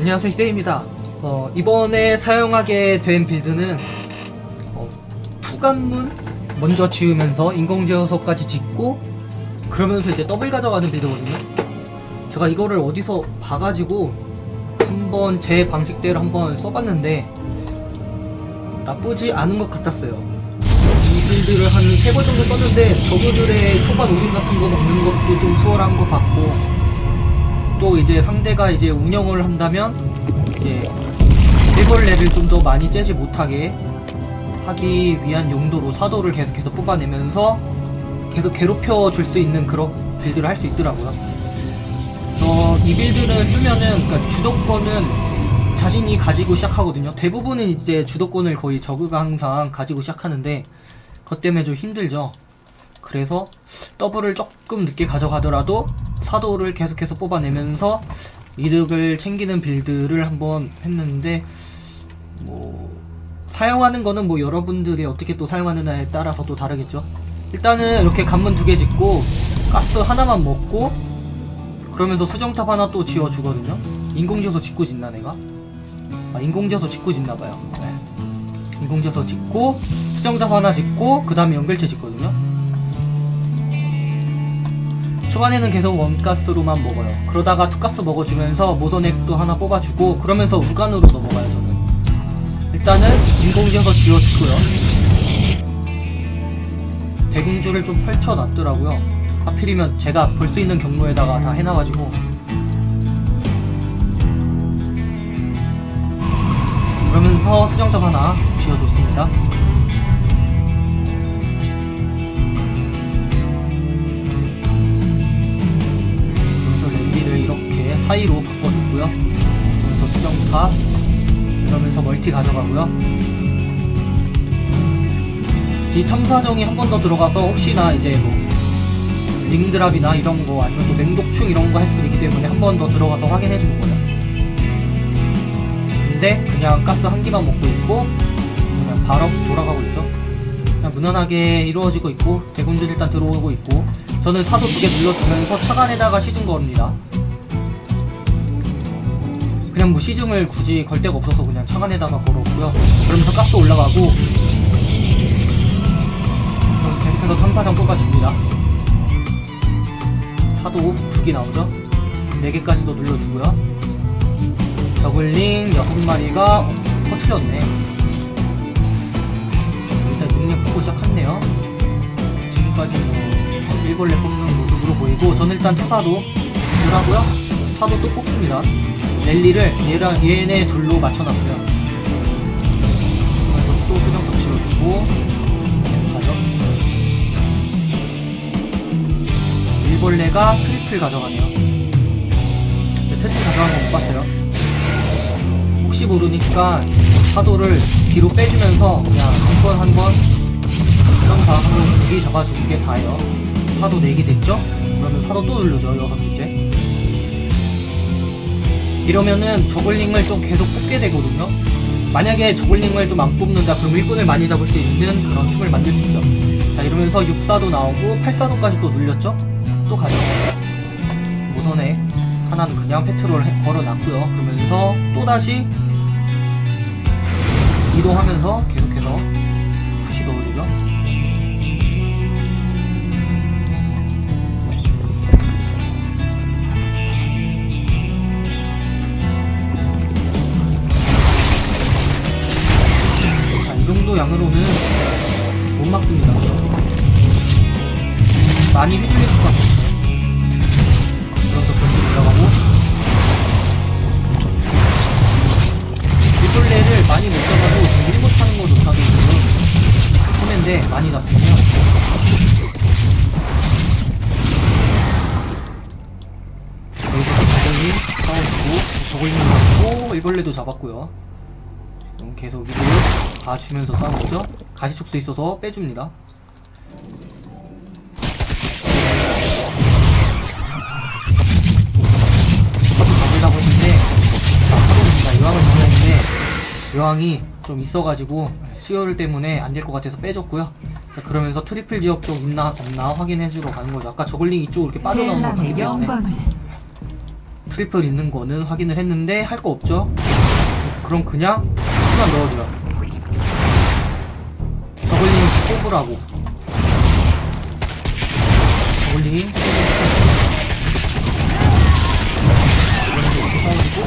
안녕하세요 히데입니다. 어, 이번에 사용하게 된 빌드는 어, 투관문 먼저 지으면서 인공제어석까지 짓고 그러면서 이제 더블 가져가는 빌드거든요. 제가 이거를 어디서 봐가지고 한번 제 방식대로 한번 써봤는데 나쁘지 않은 것 같았어요 이 빌드를 한세 번 정도 썼는데 저그들의 초반 오림 같은 거 먹는 것도 좀 수월한 것 같고 또 이제 상대가 이제 운영을 한다면 이제 일벌레를 좀 더 많이 째지 못하게 하기 위한 용도로 사도를 계속해서 뽑아내면서 계속 괴롭혀 줄 수 있는 그런 빌드를 할 수 있더라고요. 어, 이 빌드를 쓰면은 그러니까 주도권은 자신이 가지고 시작하거든요. 대부분은 이제 주도권을 거의 저그가 항상 가지고 시작하는데 그것 때문에 좀 힘들죠. 그래서 더블을 조금 늦게 가져가더라도 사도를 계속해서 뽑아내면서 이득을 챙기는 빌드를 한번 했는데 뭐 사용하는 거는 뭐 여러분들이 어떻게 또 사용하느냐에 따라서 또 다르겠죠. 일단은 이렇게 관문 두 개 짓고 가스 하나만 먹고 그러면서 수정탑 하나 또 지어주거든요. 인공지어서 짓고 짓나 내가? 아 인공지어서 짓고 짓나봐요. 네. 인공지어서 짓고 수정탑 하나 짓고 그 다음에 연결체 짓거든요. 초반에는 계속 원가스로만 먹어요. 그러다가 투가스 먹어주면서 모선액도 하나 뽑아주고 그러면서 우간으로 넘어가요 저는. 일단은 인공지어서 지어주고요. 대공주를 좀 펼쳐놨더라고요. 하필이면 제가 볼 수 있는 경로에다가 다 해놔가지고 그러면서 수정탑 하나 지어줬습니다. 그래서 랜디를 이렇게 사이로 바꿔줬고요. 그래서 수정탑 이러면서 멀티 가져가고요. 이 탐사정이 한 번 더 들어가서 혹시나 이제 뭐 링드랍이나 이런 거 아니면 또 맹독충 이런 거 할 수 있기 때문에 한 번 더 들어가서 확인해 주는 거예요. 근데 그냥 가스 한 기만 먹고 있고 그냥 바로 돌아가고 있죠. 그냥 무난하게 이루어지고 있고 대군주 일단 들어오고 있고 저는 사도 두 개 눌러주면서 차간에다가 시즌 겁니다. 그냥 뭐 시즌을 굳이 걸 데가 없어서 그냥 차간에다가 걸었고요. 그러면서 가스 올라가고 계속해서 탐사정 뽑아줍니다. 사도 두 개 나오죠? 네 개까지도 눌러주고요. 저글링 여섯 마리가 어, 퍼트렸네. 일단 6렙 뽑고 시작했네요. 지금까지 뭐 일벌레 뽑는 모습으로 보이고 저는 일단 투사도 줄하고요. 사도 또 뽑습니다. 랠리를 얘랑 얘네 둘로 맞춰놨어요. 그래서 또 수정탑 지어주고 계속 가죠. 일벌레가 트리플 가져가네요. 네, 트리플 가져가는 거 못 봤어요. 혹시 모르니까 사도를 뒤로 빼주면서 그냥 한 번 한번 수정탑 한번 두개 잡아주는 게 다예요. 사도 4개 됐죠? 그러면 사도 또 누르죠. 여섯 개째. 이러면은 저글링을 좀 계속 뽑게 되거든요. 만약에 저글링을 좀 안 뽑는다 그럼 일꾼을 많이 잡을 수 있는 그런 틈을 만들 수 있죠. 자 이러면서 6사도 나오고 8사도까지 또 눌렸죠. 또 가죠. 모선에 하나는 그냥 페트롤 해- 걸어놨고요. 그러면서 또 다시 이동하면서 계속해서 푸시 넣어주죠. 자, 이 정도 양으로는 못 막습니다. 많이 휘둘릴 것 같아요. 그래서 변기 들어가고 이솔레를 많이 못 잡아도 일 못하는 거조차도 지금 손해인데 많이 잡히네요. 여기서 저글링 싸워주고 저글링 잡고 일벌레도 잡았고요. 지금 계속 위로 봐주면서 싸우죠. 가시촉수 있어서 빼줍니다. 여왕이 좀 있어가지고 수혈 때문에 안 될 것 같아서 빼줬고요. 자, 그러면서 트리플 지역 쪽 있나 없나 확인해주러 가는 거죠. 아까 저글링 이쪽 이렇게 빠져나온 거 봤기 때문에 트리플 있는 거는 확인을 했는데 할 거 없죠. 그럼 그냥 시간 넣어주라. 저글링 뽑으라고. 저글링 싸워주고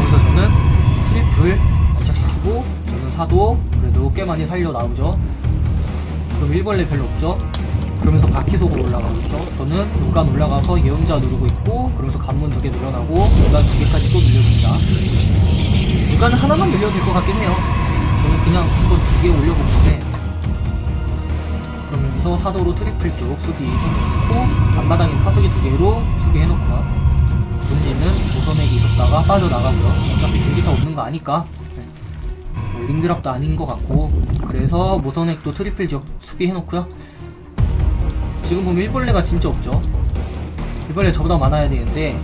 여기서 저는 트리플 안착시키고 저는 사도 그래도 꽤 많이 살려 나오죠. 그럼 1벌레 별로 없죠. 그러면서 바퀴속으로 올라가고 있죠. 저는 물간 올라가서 예언자 누르고 있고 그러면서 관문 두 개 늘어나고 물간 두 개까지 또 늘려줍니다. 물간은 하나만 늘려도 될 것 같긴 해요. 저는 그냥 한번 두 개 올려보는데 그러면서 사도로 트리플 쪽 수비 해놓고 앞마당에 파수기 두 개로 수비해놓고요. 본진은 노선액이 있었다가 빠져나가고요. 어차피 경기가 없는 거 아니까 네. 뭐 링드랍도 아닌 것 같고 그래서 모선액도 트리플 지역 수비해놓고요. 지금 보면 일벌레가 진짜 없죠. 일벌레 저보다 많아야 되는데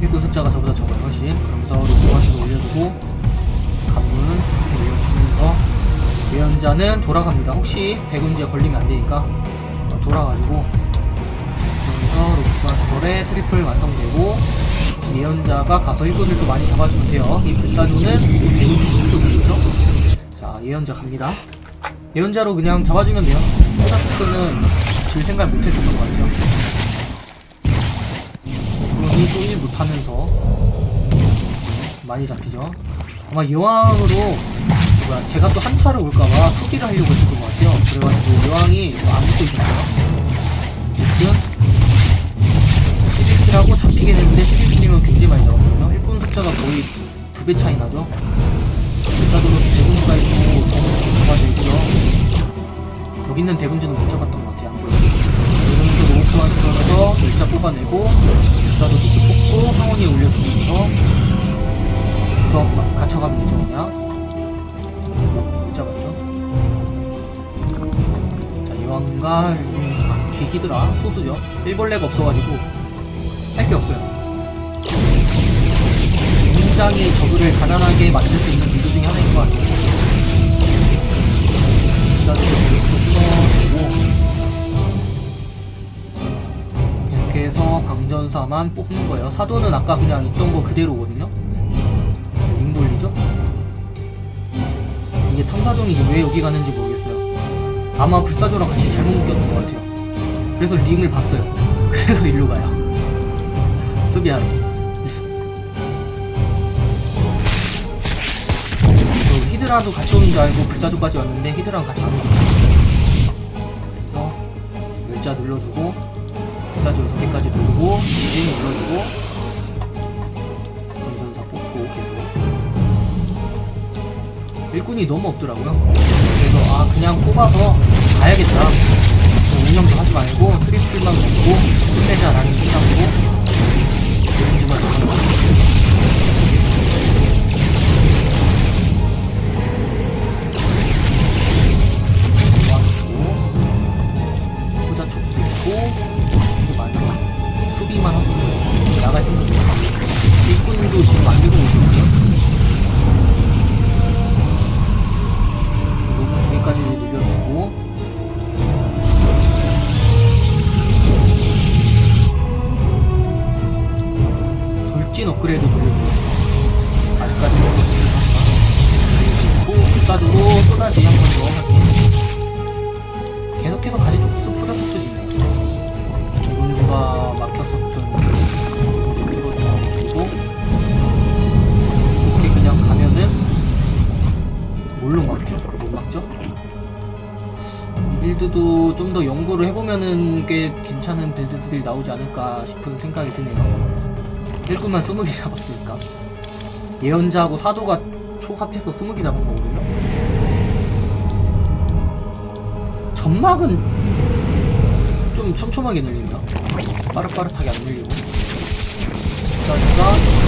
일꾼 숫자가 저보다 적어요 훨씬. 그러면서 로그마시도 올려주고 관문 이렇게 올려주면서 예언자는 돌아갑니다. 혹시 대군지에 걸리면 안 되니까 어, 돌아가지고 그러면서 로그마시설에 트리플 완성되고 예언자가 가서 일꾼을 또 많이 잡아주면 돼요. 이 불사조는 대군지 또 있죠. 자 예언자 갑니다. 예언자로 그냥 잡아주면 돼요. 포자스는 질 생각 못했었던 것 같아요. 그러니 또일 못하면서 많이 잡히죠. 아마 여왕으로 뭐야, 제가 또 한타를 올까봐 수비를 하려고 했었던 것 같아요. 그래가지고 여왕이 뭐안 붙고 있었어요. 어쨌든 11킬 하고 잡히게 됐는데 11킬이면 굉장히 많이 잡았거든요. 일꾼 숫자가 거의 두 배 차이 나죠. 일사도로 대군주가 있고 더 잡아져 있고요. 여기 있는 대군주는 못 잡았던 것 같아요. 안 보여요. 이렇게 로우프만 쓰면서 일자 뽑아내고 일자도 높게 뽑고 상원이 올려주면서 조합 막 갖춰가면 되죠 그냥 못 잡았죠 자 여왕과 음, 바퀴 히드라 소수죠 일벌레가 없어가지고 할 게 없어요 굉장히 저그를 가난하게 만들 수 있는 빌드 중에 하나인 것 같아요 좀 끊어주고 계속해서 강전사만 뽑는 거예요. 사도는 아까 그냥 있던 거 그대로거든요. 링 돌리죠? 이게 탐사정이 왜 여기 가는지 모르겠어요. 아마 불사조랑 같이 잘못 묶였던 것 같아요. 그래서 링을 봤어요. 그래서 일로 가요. 수비하러. 저 히드라도 같이 오는 줄 알고 불사조까지 왔는데 히드라랑 같이 안 오고 그래서 열자 눌러주고 불사조 6개까지 누르고 이진 눌러주고 건전사 뽑고 계속. 일꾼이 너무 없더라고요. 그래서 아 그냥 뽑아서 가야겠다. 뭐 운영도 하지 말고 트리플만 뽑고 끝내자라는 생각으로 해보면은 꽤 괜찮은 빌드들이 나오지 않을까 싶은 생각이 드네요. 일꾼만 20개 잡았으니까. 예언자하고 사도가 총합해서 20개 잡은 거거든요. 점막은 좀 촘촘하게 늘린다. 빠릇빠릇하게 안 늘리고. 사도가